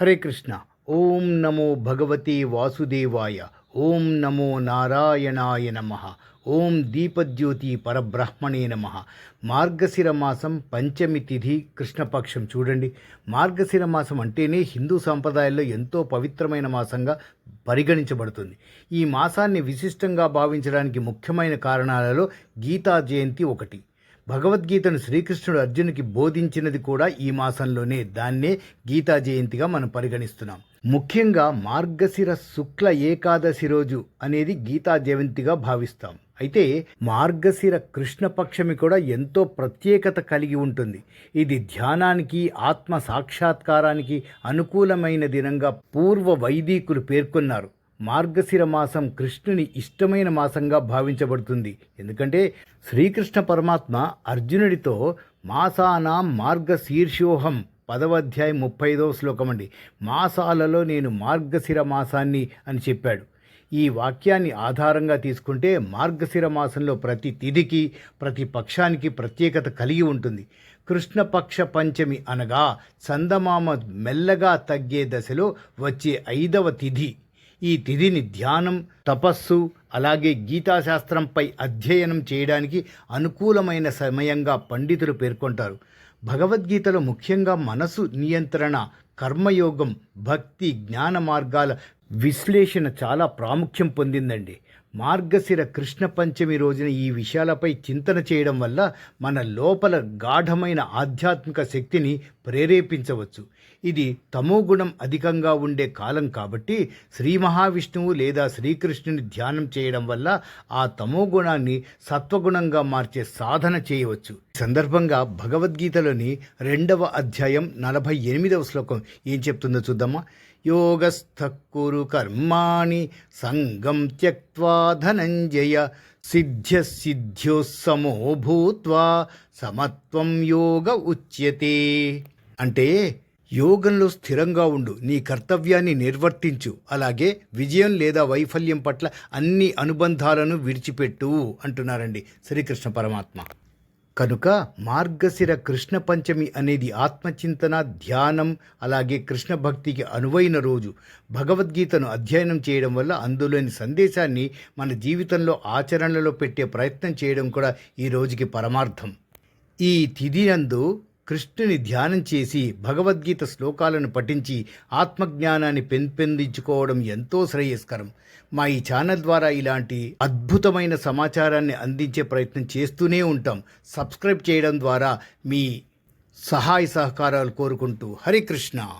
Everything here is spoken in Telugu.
హరే కృష్ణ. ఓం నమో భగవతే వాసుదేవాయ. ఓం నమో నారాయణాయ నమ. ఓం దీపజ్యోతి పరబ్రహ్మణే నమ. మార్గశిర మాసం పంచమి తిథి కృష్ణపక్షం చూడండి. మార్గశిర మాసం అంటేనే హిందూ సాంప్రదాయాల్లో ఎంతో పవిత్రమైన మాసంగా పరిగణించబడుతుంది. ఈ మాసాన్ని విశిష్టంగా భావించడానికి ముఖ్యమైన కారణాలలో గీతా జయంతి ఒకటి. భగవద్గీతను శ్రీకృష్ణుడు అర్జునుకి బోధించినది కూడా ఈ మాసంలోనే. దాన్నే గీతా జయంతిగా మనం పరిగణిస్తున్నాం. ముఖ్యంగా మార్గశిర శుక్ల ఏకాదశి రోజు అనేది గీతా జయంతిగా భావిస్తాం. అయితే మార్గశిర కృష్ణపక్షమి కూడా ఎంతో ప్రత్యేకత కలిగి ఉంటుంది. ఇది ధ్యానానికి ఆత్మ సాక్షాత్కారానికి అనుకూలమైన దినంగా పూర్వ వైదికులు పేర్కొన్నారు. మార్గశిర మాసం కృష్ణుని ఇష్టమైన మాసంగా భావించబడుతుంది. ఎందుకంటే శ్రీకృష్ణ పరమాత్మ అర్జునుడితో మాసానాం మార్గశీర్షోహం పదవ అధ్యాయం ముప్పై ఐదవ శ్లోకం అండి. మాసాలలో నేను మార్గశిర మాసాన్ని అని చెప్పాడు. ఈ వాక్యాన్ని ఆధారంగా తీసుకుంటే మార్గశిర మాసంలో ప్రతి తిథికి ప్రతి పక్షానికి ప్రత్యేకత కలిగి ఉంటుంది. కృష్ణపక్ష పంచమి అనగా చందమామ మెల్లగా తగ్గే దశలో వచ్చే ఐదవ తిథి. ఈ తిథిని ధ్యానం తపస్సు అలాగే గీతాశాస్త్రంపై అధ్యయనం చేయడానికి అనుకూలమైన సమయంగా పండితులు పేర్కొంటారు. భగవద్గీతలో ముఖ్యంగా మనసు నియంత్రణ కర్మయోగం భక్తి జ్ఞాన మార్గాల విశ్లేషణ చాలా ప్రాముఖ్యం పొందిందండి. మార్గశిర కృష్ణ పంచమి రోజున ఈ విషయాలపై చింతన చేయడం వల్ల మన లోపల గాఢమైన ఆధ్యాత్మిక శక్తిని ప్రేరేపించవచ్చు. ఇది తమోగుణం అధికంగా ఉండే కాలం కాబట్టి శ్రీ మహావిష్ణువు లేదా శ్రీకృష్ణుని ధ్యానం చేయడం వల్ల ఆ తమోగుణాన్ని సత్వగుణంగా మార్చే సాధన చేయవచ్చు. ఈ సందర్భంగా భగవద్గీతలోని రెండవ అధ్యాయం నలభై ఎనిమిదవ శ్లోకం ఏం చెప్తుందో చూద్దామా? యోగస్థ కురు కర్మాణి సంగం త్యక్వా ధనంజయ సిద్ధ్య సిద్ధ్యో భూత్వా సమత్వం యోగ ఉచ్యతే. అంటే యోగంలో స్థిరంగా ఉండు నీ కర్తవ్యాన్ని నిర్వర్తించు అలాగే విజయం లేదా వైఫల్యం పట్ల అన్ని అనుబంధాలను విడిచిపెట్టు అంటున్నారండి శ్రీకృష్ణ పరమాత్మ. కనుక మార్గశిర కృష్ణ పంచమి అనేది ఆత్మచింతన ధ్యానం అలాగే కృష్ణ భక్తికి అనువైన రోజు. భగవద్గీతను అధ్యయనం చేయడం వల్ల అందులోని సందేశాన్ని మన జీవితంలో ఆచరణలో పెట్టే ప్రయత్నం చేయడం కూడా ఈ రోజుకి పరమార్థం. ఈ తిథి నందు కృష్ణుని ధ్యానం చేసి భగవద్గీత శ్లోకాలను పఠించి ఆత్మజ్ఞానాన్ని పెంపొందించుకోవడం ఎంతో శ్రేయస్కరం. మా ఈ ఛానల్ ద్వారా ఇలాంటి అద్భుతమైన సమాచారాన్ని అందించే ప్రయత్నం చేస్తూనే ఉంటాం. సబ్స్క్రైబ్ చేయడం ద్వారా మీ సహాయ సహకారాలు కోరుకుంటూ హరికృష్ణ